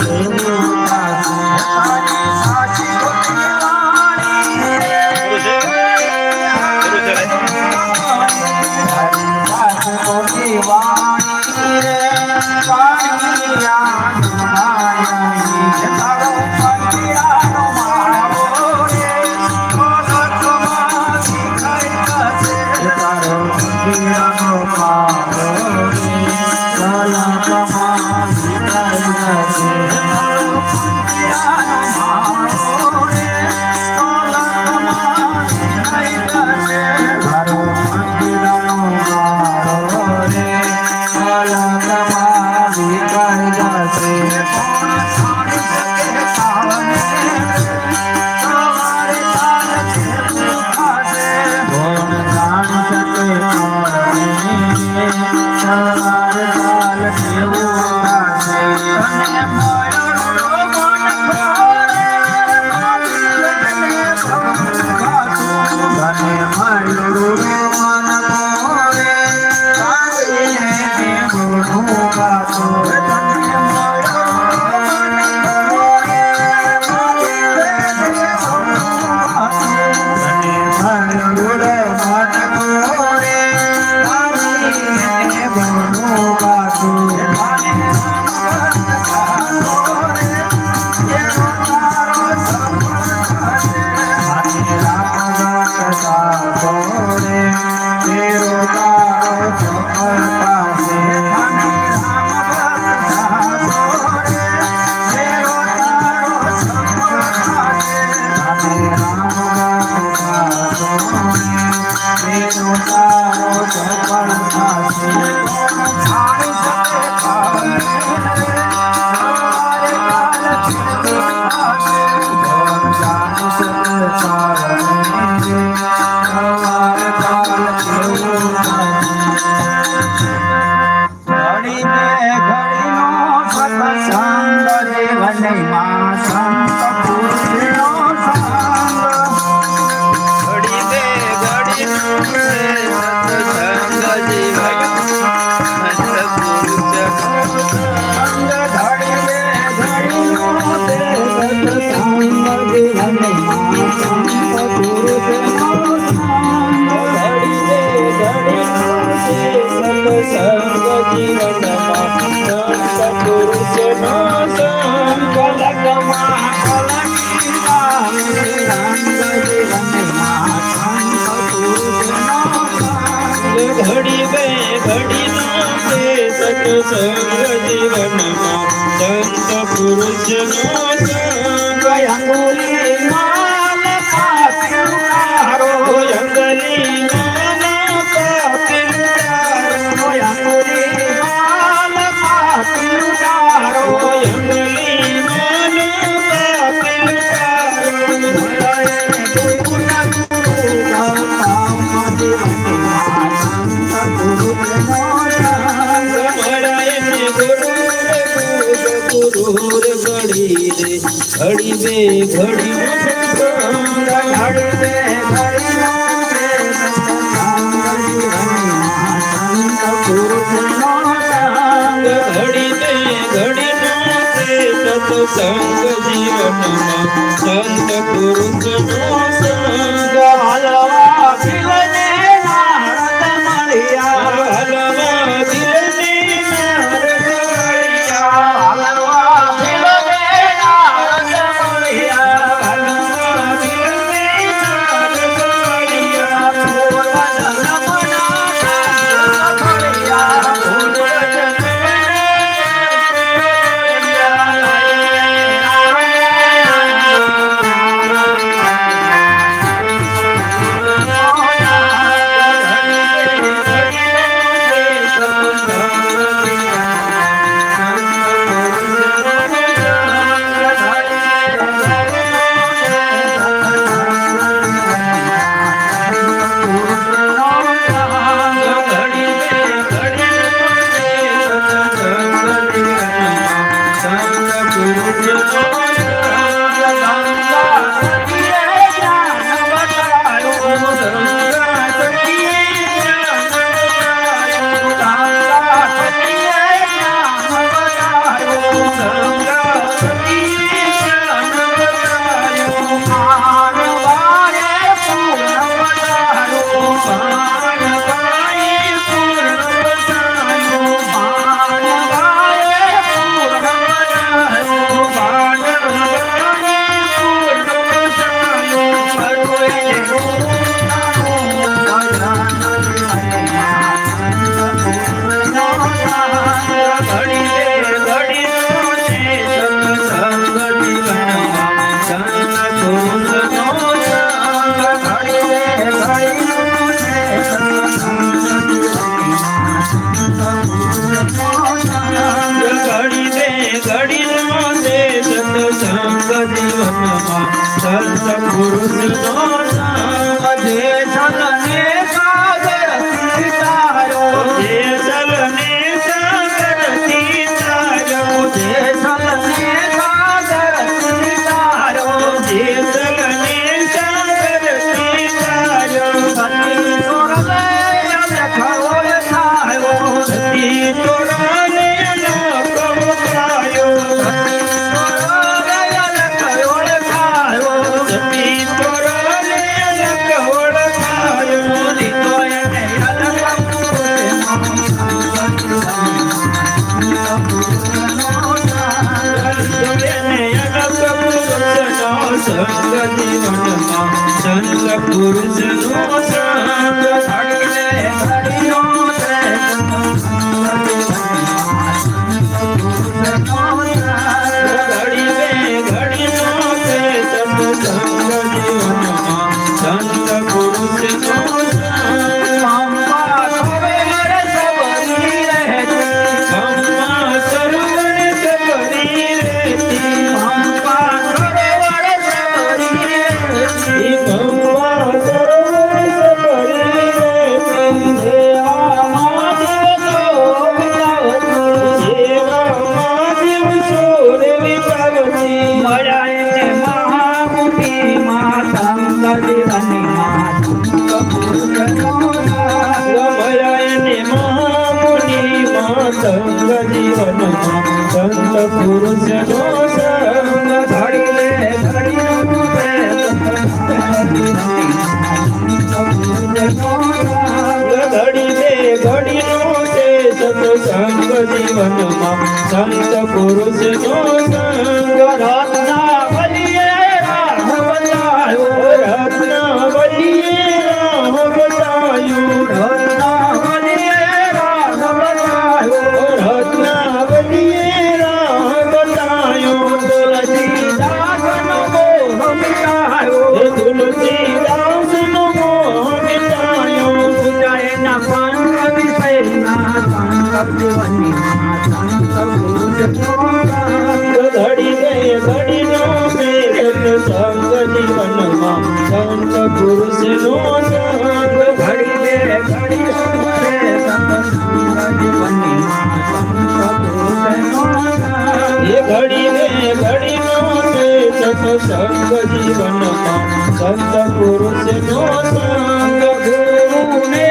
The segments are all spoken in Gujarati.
Mm-hmm. સત્સંગ જીવનમાં સંત પુરુષ ঘড়ি Sen vurursun સર્વ સંગ નિવડમાં સંગ પુરુષ નો સંગ જીવનમાં સંત પુરુષ નો સંગ ઘડીને ઘડીનો તે સત્સંગ જીવનમાં સંત પુરુષ નો સંગ ગુરુને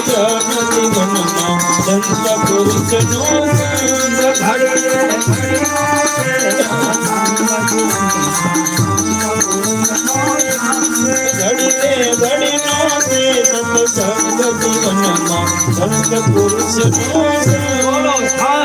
જન જીવનમાં સંત પુરુષનો સંગ ઘડીએ ઘડીનો તે સત્સંગ જીવનમાં સંત પુરુષનો સંગ